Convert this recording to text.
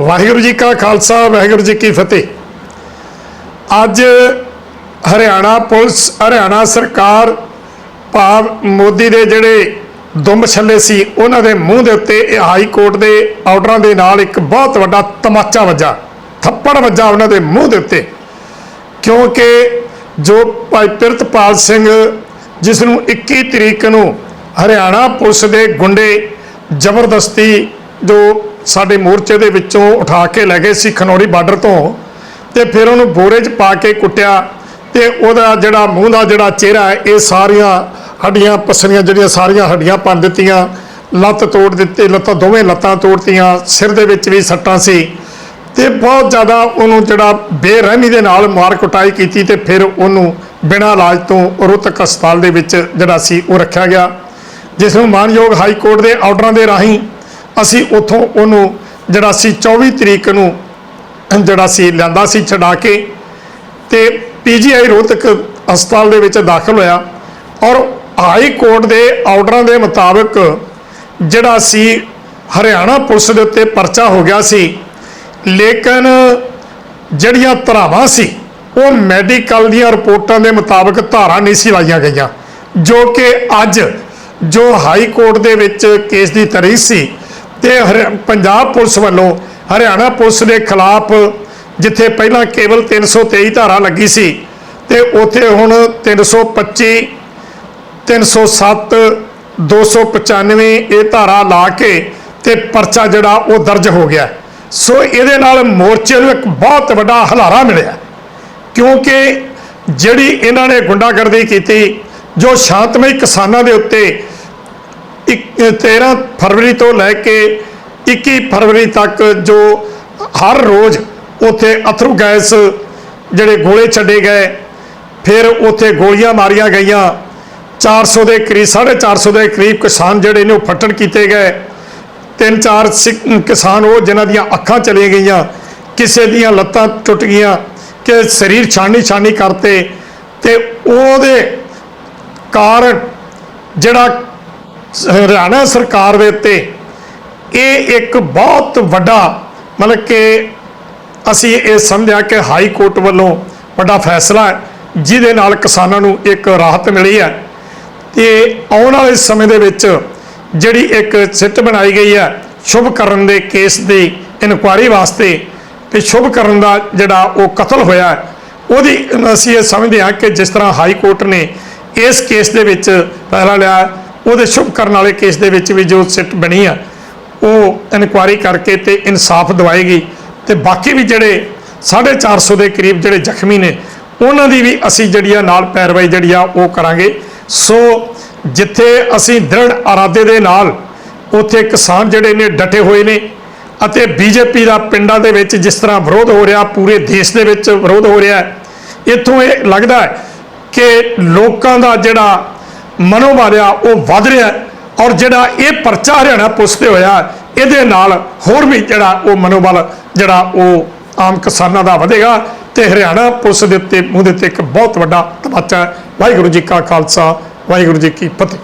ਵਾਹਿਗੁਰੂ ਜੀ ਕਾ ਖਾਲਸਾ, ਵਾਹਿਗੁਰੂ ਜੀ ਕੀ ਫਤਿਹ। ਅੱਜ ਹਰਿਆਣਾ ਪੁਲਿਸ, ਹਰਿਆਣਾ ਸਰਕਾਰ ਭਾਵ ਮੋਦੀ ਦੇ ਜਿਹੜੇ ਦੁੰਬ ਛੱਲੇ ਸੀ, ਉਹਨਾਂ ਦੇ ਮੂੰਹ ਦੇ ਉੱਤੇ ਹਾਈ ਕੋਰਟ ਦੇ ਆਰਡਰਾਂ ਦੇ ਨਾਲ ਇੱਕ ਬਹੁਤ ਵੱਡਾ ਤਮਾਚਾ ਵੱਜਾ, ਥੱਪੜ ਵੱਜਾ ਉਹਨਾਂ ਦੇ ਮੂੰਹ ਦੇ ਉੱਤੇ। ਕਿਉਂਕਿ ਜੋ ਭਾਈ ਪਿਰਤਪਾਲ ਸਿੰਘ, ਜਿਸ ਨੂੰ 21 ਤਰੀਕ ਨੂੰ ਹਰਿਆਣਾ ਪੁਲਿਸ ਦੇ ਗੁੰਡੇ ਜ਼ਬਰਦਸਤੀ ਜੋ ਸਾਡੇ ਮੋਰਚੇ ਦੇ ਵਿੱਚੋਂ ਉਠਾ ਕੇ ਲੈ ਗਏ ਸੀ ਖਨੌਰੀ ਬਾਰਡਰ ਤੋਂ ਤੇ ਫਿਰ ਉਹਨੂੰ ਬੋਰੇ 'ਚ ਪਾ ਕੇ ਕੁੱਟਿਆ ਤੇ ਉਹਦਾ ਜਿਹੜਾ ਮੂੰਹ ਦਾ ਜਿਹੜਾ ਚਿਹਰਾ ਇਹ ਸਾਰੀਆਂ ਹੱਡੀਆਂ ਪਸਲੀਆਂ ਜਿਹੜੀਆਂ ਸਾਰੀਆਂ ਹੱਡੀਆਂ ਭੰਨ ਦਿੱਤੀਆਂ, ਲੱਤ ਤੋੜ ਦਿੱਤੀ, ਲੱਤਾਂ ਦੋਵੇਂ ਲੱਤਾਂ ਤੋੜਤੀਆਂ, ਸਿਰ ਦੇ ਵਿੱਚ ਵੀ ਸੱਟਾਂ ਸੀ ਤੇ ਬਹੁਤ ਜ਼ਿਆਦਾ ਉਹਨੂੰ ਜਿਹੜਾ ਬੇਰਹਿਮੀ ਦੇ ਨਾਲ ਮਾਰ ਕੁਟਾਈ ਕੀਤੀ ਤੇ ਫਿਰ ਉਹਨੂੰ ਬਿਨਾਂ ਇਲਾਜ ਤੋਂ ਰੋਹਤਕ ਹਸਪਤਾਲ ਦੇ ਵਿੱਚ ਜਿਹੜਾ ਸੀ ਉਹ ਰੱਖਿਆ ਗਿਆ, ਜਿਸ ਨੂੰ ਮਾਨਯੋਗ ਹਾਈ ਕੋਰਟ ਦੇ ਆਰਡਰਾਂ ਦੇ ਰਾਹੀਂ ਅਸੀਂ ਉੱਥੋਂ ਉਹਨੂੰ ਜਿਹੜਾ ਸੀ 24 ਤਰੀਕ ਨੂੰ ਜਿਹੜਾ ਸੀ ਲਿਆਂਦਾ ਸੀ ਛਡਾ ਕੇ ਤੇ ਪੀਜੀਆਈ ਰੋਹਤਕ ਹਸਪਤਾਲ ਦੇ ਵਿੱਚ ਦਾਖਲ ਹੋਇਆ ਔਰ ਹਾਈ ਕੋਰਟ ਦੇ ਆਰਡਰਾਂ ਦੇ ਮੁਤਾਬਕ ਜਿਹੜਾ ਸੀ ਹਰਿਆਣਾ ਪੁਲਿਸ ਦੇ ਉੱਤੇ ਪਰਚਾ ਹੋ ਗਿਆ ਸੀ। ਲੇਕਿਨ ਜਿਹੜੀਆਂ ਧਾਰਾਵਾਂ ਸੀ, ਉਹ ਮੈਡੀਕਲ ਦੀਆਂ ਰਿਪੋਰਟਾਂ ਦੇ ਮੁਤਾਬਕ ਧਾਰਾ ਨਹੀਂ ਸੀ ਲਾਈਆਂ ਗਈਆਂ, ਜੋ ਕਿ ਅੱਜ ਜੋ ਹਾਈ ਕੋਰਟ ਦੇ ਵਿੱਚ ਕੇਸ ਦੀ ਤਾਰੀਖ ਸੀ ਤੇ ਹਰਿ- ਪੰਜਾਬ ਪੁਲਿਸ ਵੱਲੋਂ ਹਰਿਆਣਾ ਪੁਲਿਸ ਦੇ ਖਿਲਾਫ ਜਿੱਥੇ ਪਹਿਲਾਂ ਕੇਵਲ 323 ਧਾਰਾ ਲੱਗੀ ਸੀ ਤੇ ਉੱਥੇ ਹੁਣ 325 307 295 ਇਹ ਧਾਰਾ ਲਾ ਕੇ ਤੇ ਪਰਚਾ ਜਿਹੜਾ ਉਹ ਦਰਜ ਹੋ ਗਿਆ। ਸੋ ਇਹਦੇ ਨਾਲ ਮੋਰਚੇ ਨੂੰ ਇੱਕ ਬਹੁਤ ਵੱਡਾ ਹਲਾਰਾ ਮਿਲਿਆ। ਕਿਉਂਕਿ ਜਿਹੜੀ ਇਹਨਾਂ ਨੇ ਗੁੰਡਾਗਰਦੀ ਕੀਤੀ, ਜੋ ਸ਼ਾਂਤਮਈ ਕਿਸਾਨਾਂ ਦੇ ਉੱਤੇ 13 ਫਰਵਰੀ ਤੋਂ ਲੈ ਕੇ 21 ਫਰਵਰੀ ਤੱਕ ਜੋ ਹਰ ਰੋਜ਼ ਉੱਥੇ ਅਥਰੂ ਗੈਸ ਜਿਹੜੇ ਗੋਲੇ ਛੱਡੇ ਗਏ, ਫਿਰ ਉੱਥੇ ਗੋਲੀਆਂ ਮਾਰੀਆਂ ਗਈਆਂ। 400 ਦੇ ਕਰੀਬ 450 ਦੇ ਕਰੀਬ ਕਿਸਾਨ ਜਿਹੜੇ ਨੇ ਉਹ ਫੱਟੜ ਕੀਤੇ ਗਏ। ਤਿੰਨ, ਚਾਰ ਸਿੱਖ- ਕਿਸਾਨ ਉਹ ਜਿਨ੍ਹਾਂ ਦੀਆਂ ਅੱਖਾਂ ਚਲੀਆਂ ਗਈਆਂ, ਕਿਸੇ ਦੀਆਂ ਲੱਤਾਂ ਟੁੱਟ ਗਈਆਂ, ਕਿ ਸਰੀਰ ਛਾਣੀ ਛਾਣੀ ਕਰਤੇ। ਤੇ ਉਹਦੇ ਕਾਰਨ ਜਿਹੜਾ ਹਰਿਆਣਾ ਸਰਕਾਰ ਦੇ ਉੱਤੇ ਇਹ ਇੱਕ ਬਹੁਤ ਵੱਡਾ, ਮਤਲਬ ਕਿ ਅਸੀਂ ਇਹ ਸਮਝਿਆ ਕਿ ਹਾਈ ਕੋਰਟ ਵੱਲੋਂ ਵੱਡਾ ਫੈਸਲਾ ਹੈ, ਜਿਹਦੇ ਨਾਲ ਕਿਸਾਨਾਂ ਨੂੰ ਇੱਕ ਰਾਹਤ ਮਿਲੀ ਹੈ। ਤੇ ਆਉਣ ਵਾਲੇ ਸਮੇਂ ਦੇ ਵਿੱਚ ਜਿਹੜੀ ਇੱਕ ਸਿੱਟ ਬਣਾਈ ਗਈ ਹੈ, ਸ਼ੁਭ ਕਰਨ ਦੇ ਕੇਸ ਦੀ ਇਨਕੁਆਇਰੀ ਵਾਸਤੇ, ਤੇ ਸ਼ੁਭ ਕਰਨ ਦਾ ਜਿਹੜਾ ਉਹ ਕਤਲ ਹੋਇਆ ਉਹਦੀ ਅਸੀਂ ਇਹ ਸਮਝਦੇ ਹਾਂ ਕਿ ਜਿਸ ਤਰ੍ਹਾਂ ਹਾਈ ਕੋਰਟ ਨੇ ਇਸ ਕੇਸ ਦੇ ਵਿੱਚ ਫੈਸਲਾ ਲਿਆ ਉਹਦੇ ਸ਼ੁਭ ਕਰਨ ਵਾਲੇ ਕੇਸ ਦੇ ਵਿੱਚ ਵੀ ਜੋ ਸਿੱਟ ਬਣੀ ਆ, ਉਹ ਇਨਕੁਆਇਰੀ ਕਰਕੇ ਤੇ ਇਨਸਾਫ ਦਿਵਾਏਗੀ। ਤੇ ਬਾਕੀ ਵੀ ਜਿਹੜੇ 450 ਦੇ ਕਰੀਬ ਜਿਹੜੇ ਜ਼ਖਮੀ ਨੇ, ਉਹਨਾਂ ਦੀ ਵੀ ਅਸੀਂ ਜਿਹੜੀ ਆ ਨਾਲ ਪੈਰਵਾਈ ਜਿਹੜੀ ਆ ਉਹ ਕਰਾਂਗੇ। ਸੋ ਜਿੱਥੇ ਅਸੀਂ ਦ੍ਰਿੜ ਇਰਾਦੇ ਦੇ ਨਾਲ ਉੱਥੇ ਕਿਸਾਨ ਜਿਹੜੇ ਨੇ ਡਟੇ ਹੋਏ ਨੇ ਅਤੇ ਬੀਜੇਪੀ ਦਾ ਪਿੰਡਾਂ ਦੇ ਵਿੱਚ ਜਿਸ ਤਰ੍ਹਾਂ ਵਿਰੋਧ ਹੋ ਰਿਹਾ, ਪੂਰੇ ਦੇਸ਼ ਦੇ ਵਿੱਚ ਵਿਰੋਧ ਹੋ ਰਿਹਾ, ਇੱਥੋਂ ਇਹ ਲੱਗਦਾ ਹੈ ਕਿ ਲੋਕਾਂ ਦਾ ਜਿਹੜਾ ਮਨੋਬਲ ਆ ਉਹ ਵੱਧ ਰਿਹਾ ਔਰ ਜਿਹੜਾ ਇਹ ਪਰਚਾ ਹਰਿਆਣਾ ਪੁਲਿਸ ਤੇ ਹੋਇਆ, ਇਹਦੇ ਨਾਲ ਹੋਰ ਵੀ ਜਿਹੜਾ ਉਹ ਮਨੋਬਲ ਜਿਹੜਾ ਉਹ ਆਮ ਕਿਸਾਨਾਂ ਦਾ ਵਧੇਗਾ ਤੇ ਹਰਿਆਣਾ ਪੁਲਿਸ ਦੇ ਉੱਤੇ ਉਹਦੇ ਦੇ ਉੱਤੇ ਇੱਕ ਬਹੁਤ ਵੱਡਾ ਤਮਾਚਾ ਹੈ। ਵਾਹਿਗੁਰੂ ਜੀ ਕਾ ਖਾਲਸਾ, ਵਾਹਿਗੁਰੂ ਜੀ ਕੀ ਫਤਿਹ